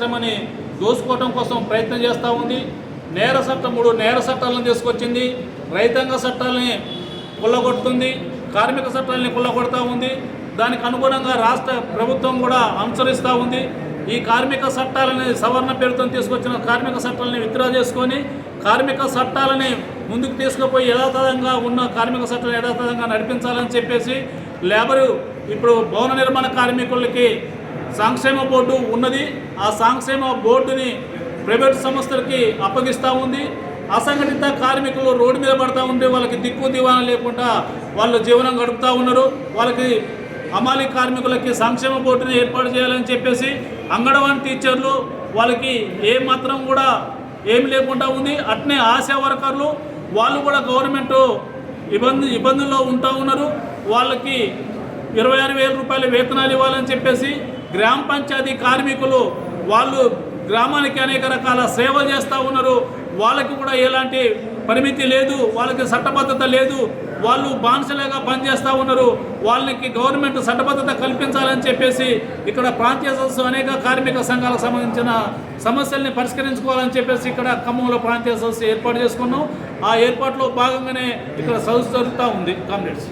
పరిశ్రమని దోసుకోవడం కోసం ప్రయత్నం చేస్తూ ఉంది. నేర చట్టం మూడు నేర చట్టాలను తీసుకొచ్చింది. రైతాంగ చట్టాలని కొల్లగొడుతుంది కార్మిక చట్టాలని కొల్లగొడతా ఉంది. దానికి అనుగుణంగా రాష్ట్ర ప్రభుత్వం కూడా అనుసరిస్తూ ఉంది. ఈ కార్మిక చట్టాలని సవరణ పేరుతో తీసుకొచ్చిన కార్మిక చట్టాలని విత్డ్రా చేసుకొని కార్మిక చట్టాలని ముందుకు తీసుకుపోయి యథాతథంగా ఉన్న కార్మిక చట్టాలను యథాతథంగా నడిపించాలని చెప్పేసి లేబరు ఇప్పుడు భవన నిర్మాణ కార్మికులకి సంక్షేమ బోర్డు ఉన్నది. ఆ సంక్షేమ బోర్డుని ప్రైవేట్ సంస్థలకి అప్పగిస్తూ ఉంది. అసంఘటిత కార్మికులు రోడ్డు మీద పడతా ఉంటే వాళ్ళకి దిక్కు దివాన లేకుండా వాళ్ళు జీవనం గడుపుతూ ఉన్నారు. వాళ్ళకి అమాలి కార్మికులకి సంక్షేమ బోర్డుని ఏర్పాటు చేయాలని చెప్పేసి అంగన్వాడీ టీచర్లు వాళ్ళకి ఏ మాత్రం కూడా ఏమి లేకుండా ఉంది. అట్నే ఆశా వర్కర్లు వాళ్ళు కూడా గవర్నమెంట్ ఇబ్బంది ఇబ్బందుల్లో ఉంటా ఉన్నారు. వాళ్ళకి ఇరవై ఆరు వేల రూపాయల వేతనాలు ఇవ్వాలని చెప్పేసి గ్రామ పంచాయతీ కార్మికులు వాళ్ళు గ్రామానికి అనేక రకాల సేవలు చేస్తూ ఉన్నారు. వాళ్ళకి కూడా ఎలాంటి పరిమితి లేదు వాళ్ళకి చట్టబద్ధత లేదు. వాళ్ళు బానిసలుగా పనిచేస్తూ ఉన్నారు. వాళ్ళకి గవర్నమెంట్ చట్టబద్ధత కల్పించాలని చెప్పేసి ఇక్కడ ప్రాంతీయ సదస్సు అనేక కార్మిక సంఘాలకు సంబంధించిన సమస్యల్ని పరిష్కరించుకోవాలని చెప్పేసి ఇక్కడ ఖమ్మంలో ప్రాంతీయ సదస్సు ఏర్పాటు చేసుకున్నాం. ఆ ఏర్పాటులో భాగంగానే ఇక్కడ సదస్సు జరుగుతూ ఉంది. కామ్రేడ్స్.